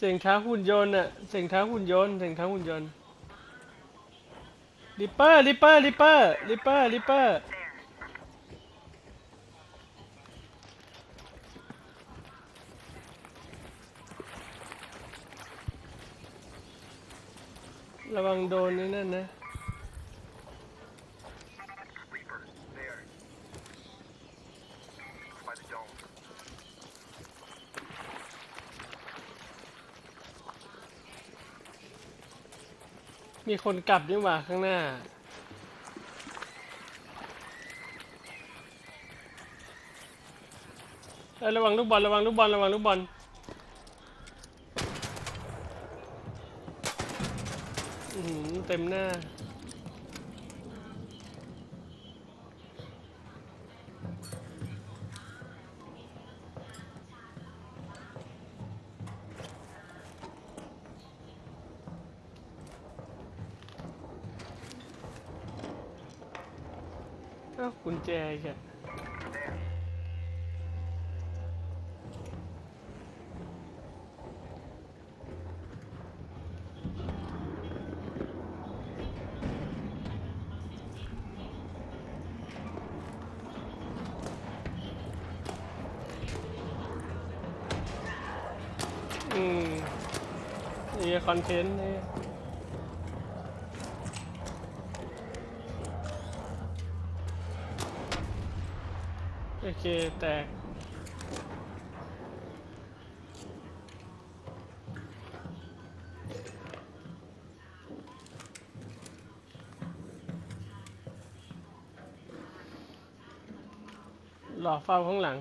เสียงเท้าหุ่นยนต์อะเสียงเท้าหุ่นยนต์เสียงเท้าหุ่นยนต์ริปเปอร์ริปเปอร์ริปเปอร์ริปเปอร์ริปเปอร์ระวังโดนนี่นั่นนะ มีคนกลับนี่หว่าข้างหน้าเอ้ระวังลูกบอลระวังลูกบอลระวังลูกบอลอื้อหือเต็มหน้า อ้ากุญแจอีกอะ There. อืมนี่คอนเทนต์นี่โอเค แตก หล่อเฝ้าข้างหลัง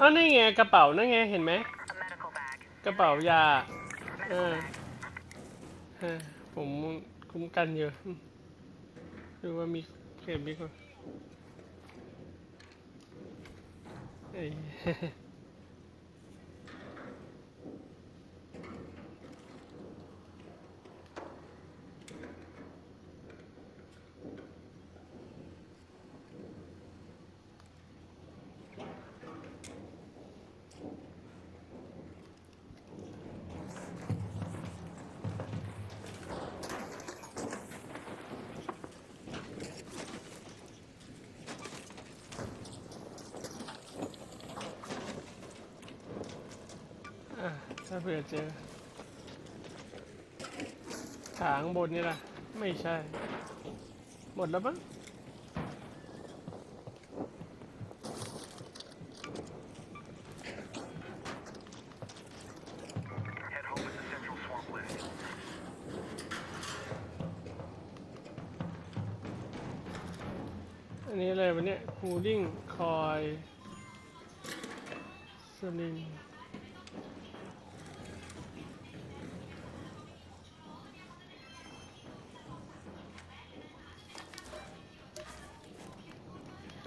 อ้าวนี่ไงกระเป๋านั่นไงเห็นไหม กระเป๋ายาเอ Medical อ bag. เออ ผมคุ้มกันเยอะหรือว่ามีเข็มมีคนเถ้าเผื่อเจอ ขางบนนี่ล่ะ ไม่ใช่ หมดแล้วมั้งอันนี้อะไรวะเนี่ย cooling coil สลิง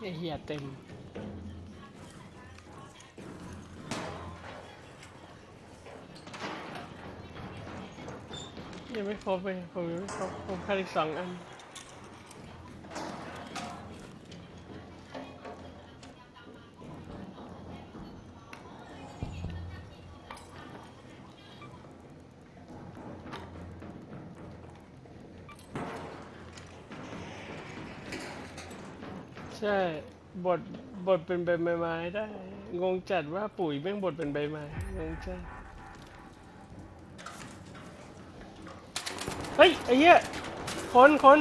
ไอเหี้ยเต็ม ยังไม่ครบเลยผมยังไม่ครบผมขาดอีกสองอัน ใช่ บทบทเป็นใบไม้ได้ งงจัดว่าปุ๋ยแม่งบทเป็นใบไม้งงจัดเฮ้ยไอ้เหี้ยคนคน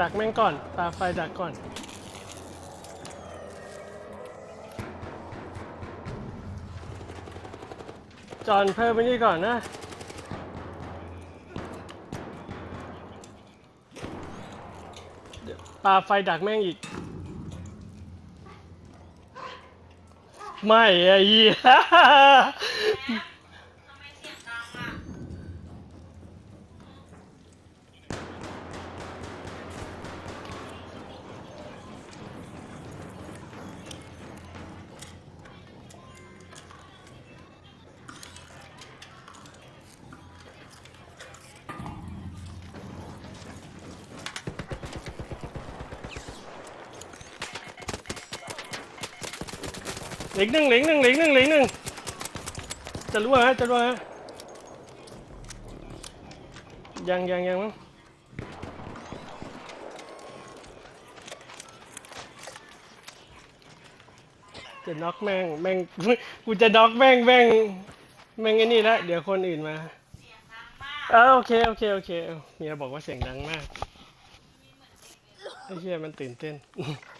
ดักแม่งก่อนปาไฟดักก่อน จอนเพิ่มไปนี่ก่อนนะ ปลาไฟดักแม่งอีก ไม่ไอ้เหี้ย เหล็กหนึ่งเหล็กหนึ่งเหล็กหนึ่งเหล็กหนึ่งจะรั่วฮะจะรั่วฮะยังยังยังมั้งจะน็อกแม่งแม่งกูจะน็อกแม่งแม่งแม่งไอ้นี่ละเดี๋ยวคนอื่นมาเออโอเคโอเคโอเคเอ้าเมียบอกว่าเสียงดังมากไอ้เหี้ยมันตื่นเต้น Appreciated.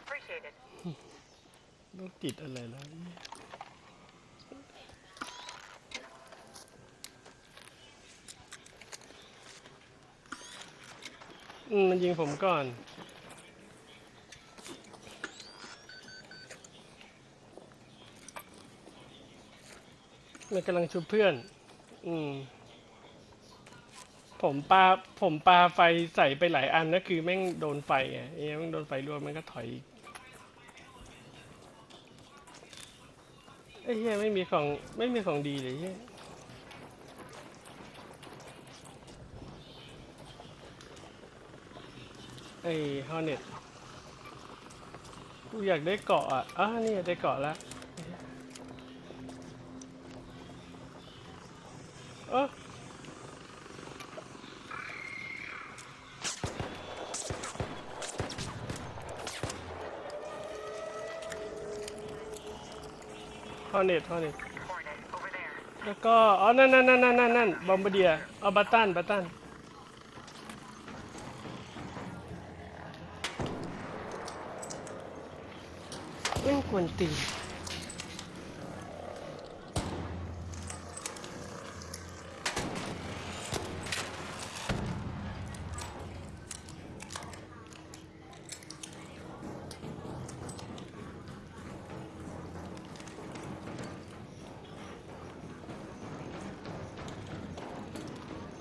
ต้องติดอะไรแล้วอืมมันยิงผมก่อน มันกำลังชุบเพื่อน อืม ผมปาผมปาไฟใส่ไปหลายอันนะคือแม่งโดนไฟไงเอ้ยแม่งโดนไฟรวมมันก็ถอยอีก ไอ้เหี้ยไม่มีของไม่มีของดีเลยเหี้ยไอ้ฮอเน็ตกูอยากได้เกาะอะอะนี่ได้เกาะแล้วเออ ฮอเน็ตฮอเน็ตแล้วก็ อ๋อ นั่นนั่นนั่นนั่นนั่นบอมบ์เดียเอาบัตตันบัตตันไม่งกวนตี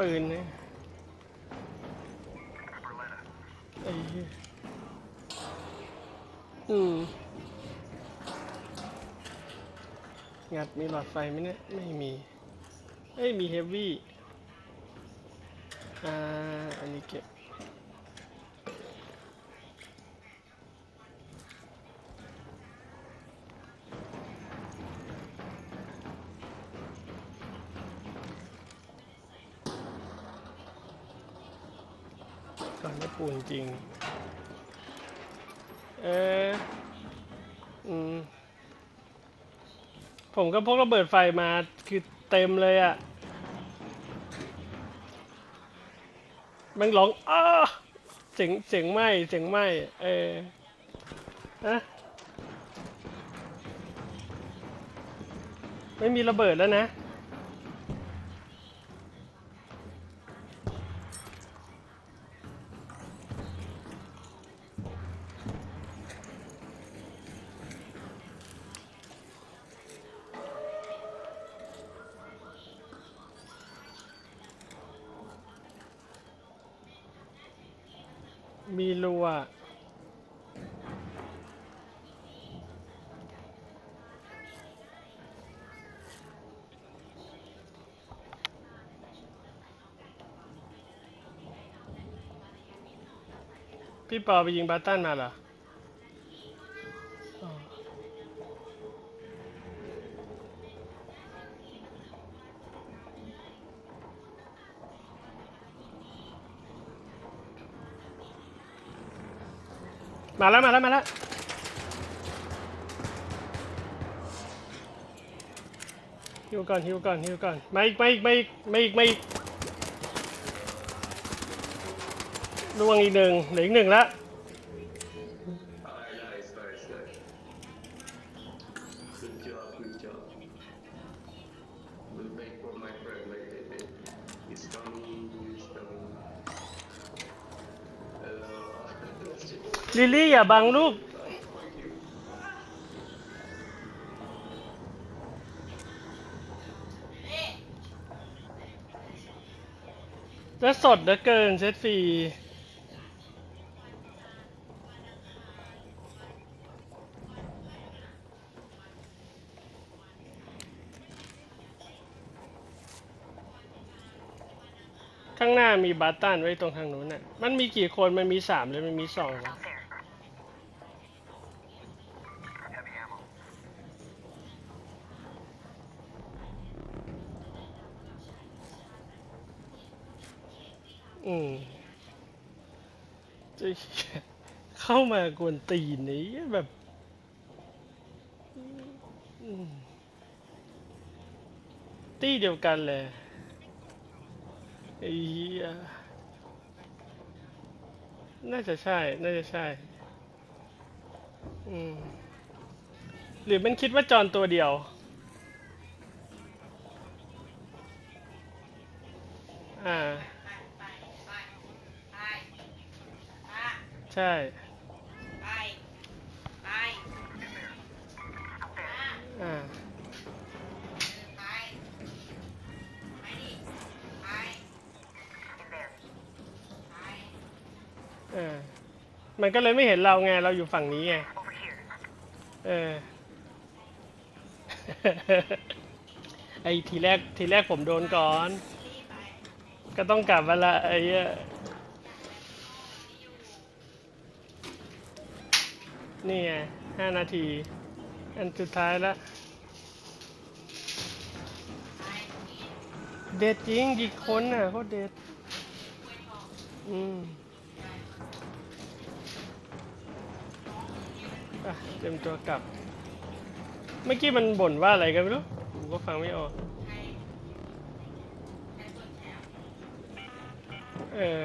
ปืนเนี่ย Berletta. ไอ้เหี้ยอืมงัดมีหลอดไฟไหมเนี่ย ไม่มีเอ้ยมีเฮฟวี่ อ่า อันนี้เก็บ ก่อนได้ปูนจริง เอออืม ผมก็พกระเบิดไฟมาคือเต็มเลยอะ่ะมันร้องอ้าเสียงเสียงไหมเสียงไหมเออฮะไม่มีระเบิดแล้วนะ มีรัวพี่ปอไปยิงบาตันมาเหรออ๋อ มาแล้วมาแล้วมาแล้วฮิวก่อนฮิวก่อนฮิวก่อนมาอีกมาอีกมาอีกมาอีกมาอีกลวงอีกหนึ่งเหลืออีกหนึ่งละ ลิลี่อย่าบังลูกแล้วสดเหลือเกินเซตฟรีข้างหน้ามีบัตตันไว้ตรงทางนู้นน่ะ มันมีกี่คน มันมีสามหรือมันมีสองวะ อืมจะเข้ามากวนตีนนี้แบบตี้เดียวกันเลยไอ้เหี้ยน่าจะใช่ น่าจะใช่ อืม หรือมันคิดว่าจอนตัวเดียว อ่า ใช่อ่า In there. เออ มันก็เลยไม่เห็นเราไง เราอยู่ฝั่งนี้ไง Over here. เออ ไอทีแรกทีแรกผมโดนก่อน ก็ต้องกลับมาละไอ้เหี้ย นี่ไงห้านาที อันสุดท้ายละเด็ดจริงกี่คนน่ะโคตรเด็ด อืมอะเตรียมตัวกลับ เมื่อกี้มันบ่นว่าอะไรกันไม่รู้ ผมก็ฟังไม่ออก เออ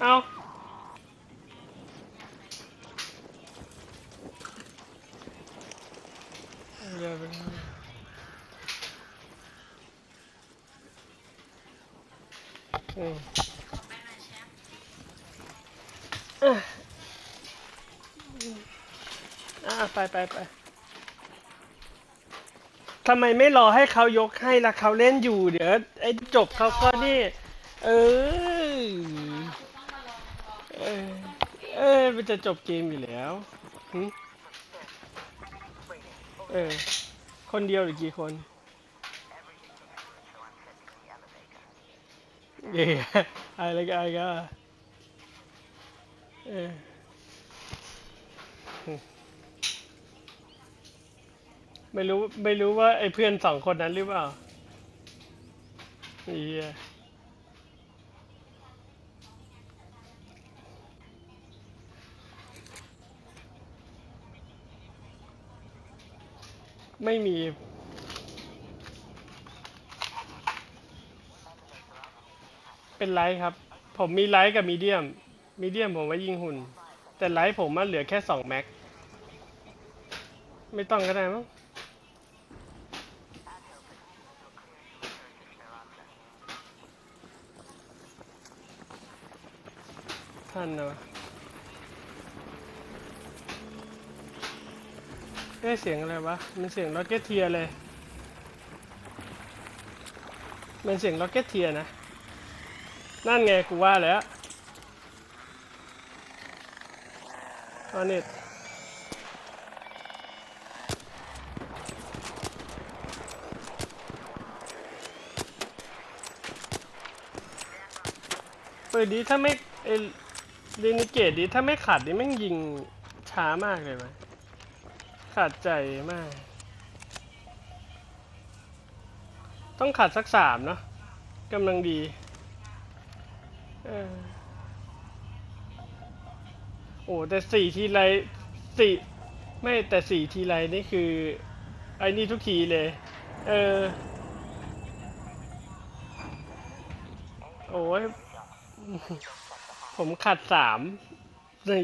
เอาเดี๋ยวไปอืมอะอะไปไปไปทำไมไม่รอให้เขายกให้ล่ะเขาเล่นอยู่เดี๋ยวไอ้จบเขาก็นี่ เออเออเออมันจะจบเกมอยู่แล้วหึเออ คนเดียวหรือกี่คนเย่อะไรกันอะไรกันเออไม่รู้ ไม่รู้ว่าไอ้เพื่อนสองคนนั้นหรือเปล่าเฮีย ไม่มี เป็นไลท์ครับ ผมมีไลท์กับมีเดียม มีเดียมผมไว้ยิงหุ่น แต่ไลท์ผมมันเหลือแค่สองแม็ก ไม่ต้องก็ได้มั้งท่านนะวะ เอ๊ะเสียงอะไรวะ มันเสียงล็อกเก็ตเทียเลย มันเสียงล็อกเก็ตเทียนะ นั่นไงกูว่าแล้วอันนี้เปิดดีถ้าไม่เอเรนิเกตดีถ้าไม่ขัดนี่แม่งยิงช้ามากเลยไหม ขาดใจมาก ต้องขัดสักสามเนาะกำลังดีโอ้แต่สี่ทีไรสี่ไม่แต่สี่ทีไรนี่คือ ไอ้นี่ทุกทีเลย เออ โอ้ยผมขัดสามนี่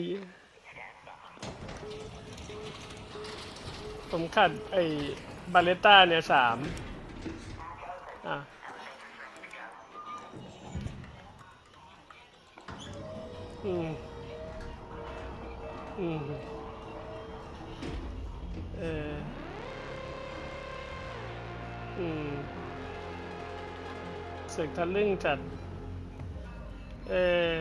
ผมขัดไอ้บาเลต้าเนี่ยสามอะอืม อืม เอออืมสึกทะลึ่งจัด เออ